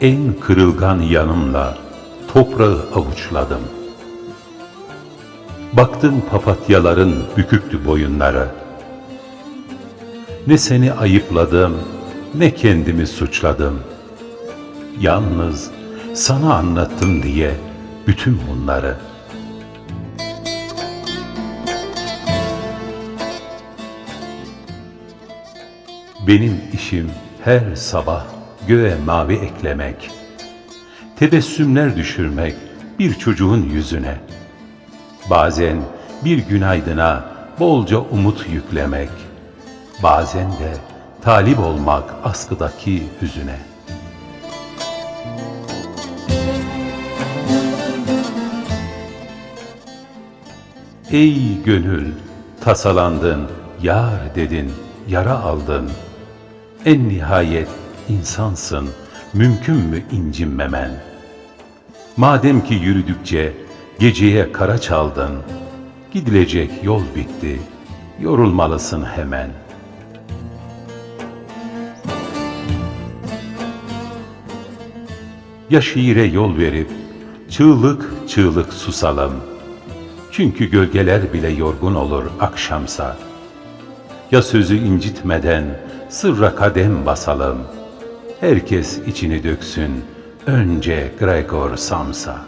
En kırılgan yanımla toprağı avuçladım. Baktım papatyaların büküktü boyunları. Ne seni ayıpladım, ne kendimi suçladım. Yalnız sana anlattım diye bütün bunları. Benim işim her sabah göğe mavi eklemek, tebessümler düşürmek bir çocuğun yüzüne. Bazen bir günaydına bolca umut yüklemek, bazen de talip olmak askıdaki hüzüne. Ey gönül, tasalandın, yar dedin, yara aldın. En nihayet insansın, mümkün mü incinmemen? Madem ki yürüdükçe geceye kara çaldın, gidilecek yol bitti, yorulmalısın hemen. Ya şiire yol verip çığlık çığlık susalım. Çünkü gölgeler bile yorgun olur akşamsa. Ya sözü incitmeden sırra kadem basalım. Herkes içini döksün, önce Gregor Samsa.